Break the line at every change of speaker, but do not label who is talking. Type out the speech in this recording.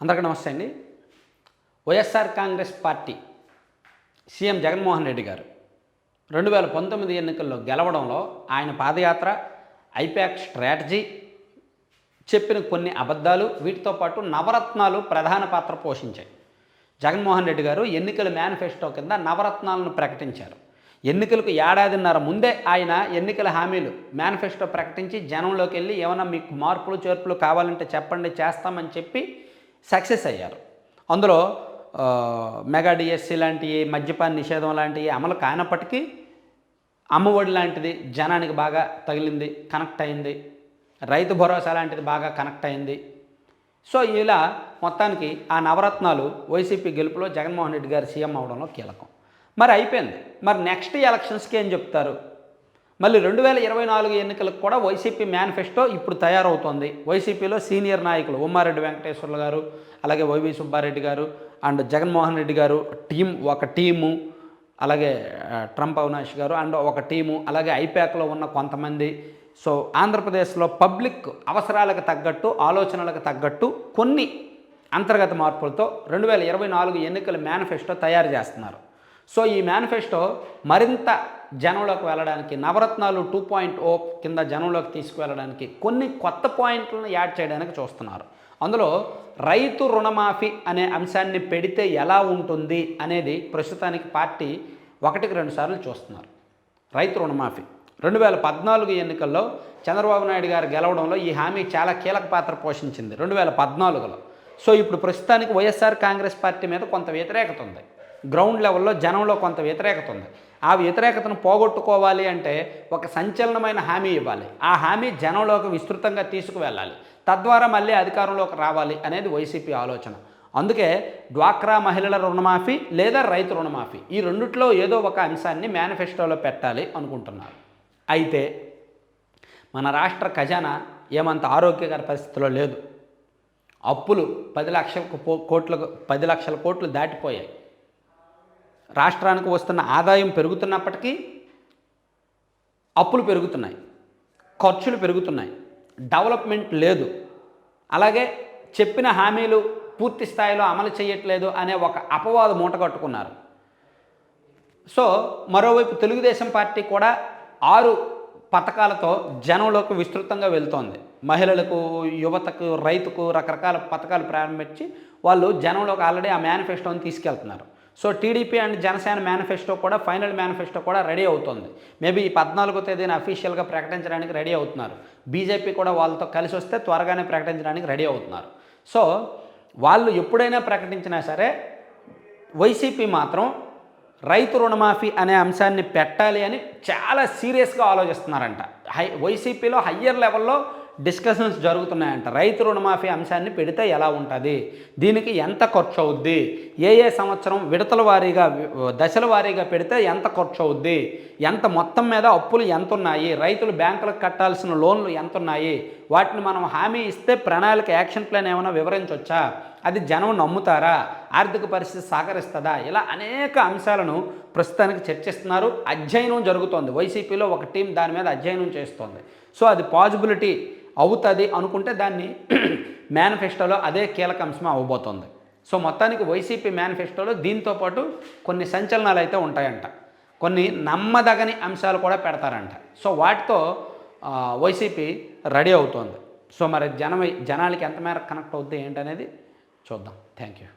అందరికీ నమస్తే అండి. YSR Congress party CM Jaganmohan Reddy garu రెండు వేల పంతొమ్మిది ఎన్నికల్లో గెలవడంలో ఆయన పాదయాత్ర ఐపాక్ స్ట్రాటజీ చెప్పిన కొన్ని అబద్ధాలు వీటితో పాటు నవరత్నాలు ప్రధాన పాత్ర పోషించాయి. జగన్మోహన్ రెడ్డి గారు ఎన్నికల మేనిఫెస్టో కింద నవరత్నాలను ప్రకటించారు. ఎన్నికలకు ఏడాదిన్నర ముందే ఆయన ఎన్నికల హామీలు మేనిఫెస్టో ప్రకటించి జనంలోకి వెళ్ళి ఏమైనా మీకు మార్పులు చేర్పులు కావాలంటే చెప్పండి చేస్తామని చెప్పి సక్సెస్ అయ్యారు. అందులో మెగా డిఎస్సి లాంటివి మద్యపాన నిషేధం లాంటివి అమలు కానప్పటికీ అమ్మఒడి లాంటిది జనానికి బాగా తగిలింది కనెక్ట్ అయింది. రైతు భరోసా లాంటిది బాగా కనెక్ట్ అయింది. సో ఇలా మొత్తానికి ఆ నవరత్నాలు వైసీపీ గెలుపులో జగన్మోహన్ రెడ్డి గారు సీఎం అవడంలో కీలకం. మరి అయిపోయింది. మరి నెక్స్ట్ ఎలక్షన్స్కి ఏం చెప్తారు? మళ్ళీ రెండు వేల ఇరవై నాలుగు ఎన్నికలకు కూడా వైసీపీ మేనిఫెస్టో ఇప్పుడు తయారవుతోంది. వైసీపీలో సీనియర్ నాయకులు ఉమ్మారెడ్డి వెంకటేశ్వర్లు గారు అలాగే వైవి సుబ్బారెడ్డి గారు అండ్ జగన్మోహన్ రెడ్డి గారు టీం ఒక టీము అలాగే ట్రంప్ అవినాష్ గారు అండ్ ఒక టీము అలాగే ఐపాక్లో ఉన్న కొంతమంది. సో ఆంధ్రప్రదేశ్లో పబ్లిక్ అవసరాలకు తగ్గట్టు ఆలోచనలకు తగ్గట్టు కొన్ని అంతర్గత మార్పులతో రెండు వేల ఇరవై నాలుగు ఎన్నికల మేనిఫెస్టో తయారు చేస్తున్నారు. సో ఈ మేనిఫెస్టో మరింత జనంలోకి వెళ్ళడానికి నవరత్నాలు టూ పాయింట్ ఓ కింద జనంలోకి తీసుకువెళ్ళడానికి కొన్ని కొత్త పాయింట్లను యాడ్ చేయడానికి చూస్తున్నారు. అందులో రైతు రుణమాఫీ అనే అంశాన్ని పెడితే ఎలా ఉంటుంది అనేది ప్రస్తుతానికి పార్టీ ఒకటికి రెండు సార్లు చూస్తున్నారు. రైతు రుణమాఫీ. రెండు వేల పద్నాలుగు ఎన్నికల్లో చంద్రబాబు నాయుడు గారు గెలవడంలో ఈ హామీ చాలా కీలక పాత్ర పోషించింది రెండు వేల పద్నాలుగులో. సో ఇప్పుడు ప్రస్తుతానికి వైఎస్ఆర్ కాంగ్రెస్ పార్టీ మీద కొంత వ్యతిరేకత ఉంది. గ్రౌండ్ లెవెల్లో జనంలో కొంత వ్యతిరేకత ఉంది. ఆ వ్యతిరేకతను పోగొట్టుకోవాలి అంటే ఒక సంచలనమైన హామీ ఇవ్వాలి. ఆ హామీ జనంలోకి విస్తృతంగా తీసుకువెళ్ళాలి. తద్వారా మళ్ళీ అధికారంలోకి రావాలి అనేది వైసీపీ ఆలోచన. అందుకే డ్వాక్రా మహిళల రుణమాఫీ లేదా రైతు రుణమాఫీ ఈ రెండిట్లో ఏదో ఒక అంశాన్ని మేనిఫెస్టోలో పెట్టాలి అనుకుంటున్నారు. అయితే మన రాష్ట్ర ఖజానా ఏమంత ఆరోగ్యకర పరిస్థితిలో లేదు. అప్పులు పది లక్షలకు పో- కోట్లకు పది లక్షల కోట్లు దాటిపోయాయి. రాష్ట్రానికి వస్తున్న ఆదాయం పెరుగుతున్నప్పటికీ అప్పులు పెరుగుతున్నాయి ఖర్చులు పెరుగుతున్నాయి డెవలప్మెంట్ లేదు. అలాగే చెప్పిన హామీలు పూర్తి స్థాయిలో అమలు చేయట్లేదు అనే ఒక అపవాదు మూట కట్టుకున్నారు. సో మరోవైపు తెలుగుదేశం పార్టీ కూడా ఆరు పథకాలతో జనంలోకి విస్తృతంగా వెళ్తోంది. మహిళలకు యువతకు రైతుకు రకరకాల పథకాలు ప్రారంభించి వాళ్ళు జనంలోకి ఆల్రెడీ ఆ మేనిఫెస్టోని తీసుకెళ్తున్నారు. So TDP and Janasena manifesto కూడా ఫైనల్ మేనిఫెస్టో కూడా రెడీ అవుతుంది. మేబీ ఈ పద్నాలుగో తేదీన అఫీషియల్గా ప్రకటించడానికి రెడీ అవుతున్నారు. బీజేపీ కూడా వాళ్ళతో కలిసి వస్తే త్వరగానే ప్రకటించడానికి రెడీ అవుతున్నారు. సో వాళ్ళు ఎప్పుడైనా ప్రకటించినా సరే వైసీపీ మాత్రం రైతు రుణమాఫీ అనే అంశాన్ని పెట్టాలి అని చాలా సీరియస్గా ఆలోచిస్తున్నారంట. హై వైసీపీలో హయ్యర్ లెవెల్లో డిస్కషన్స్ జరుగుతున్నాయంట. రైతు రుణమాఫీ అంశాన్ని పెడితే ఎలా ఉంటుంది? దీనికి ఎంత ఖర్చు అవుద్ది ఏ ఏ సంవత్సరం విడతల వారీగా దశల వారీగా పెడితే ఎంత ఖర్చు అవుద్ది ఎంత మొత్తం మీద అప్పులు ఎంత ఉన్నాయి రైతులు బ్యాంకులకు కట్టాల్సిన లోన్లు ఎంత ఉన్నాయి వాటిని మనం హామీ ఇస్తే ప్రణాళిక యాక్షన్ ప్లాన్ ఏమైనా వివరించవచ్చా అది జనం నమ్ముతారా? ఆర్థిక పరిస్థితి సహకరిస్తుందా ఇలా అనేక అంశాలను ప్రస్తుతానికి చర్చిస్తున్నారు. అధ్యయనం జరుగుతోంది. వైసీపీలో ఒక టీం దాని మీద అధ్యయనం చేస్తోంది. సో అది పాజిబిలిటీ అవుతుంది అనుకుంటే దాన్ని మేనిఫెస్టోలో అదే కీలక అంశం అవ్వబోతోంది సో మొత్తానికి వైసీపీ మేనిఫెస్టోలో దీంతో పాటు కొన్ని సంచలనాలు అయితే ఉంటాయంట. కొన్ని నమ్మదగని అంశాలు కూడా పెడతారంట. సో వాటితో వైసీపీ రెడీ అవుతోంది. సో మరి జనం జనాలకి ఎంత మేరకు కనెక్ట్ అవుద్ది ఏంటనేది చూద్దాం థ్యాంక్ యూ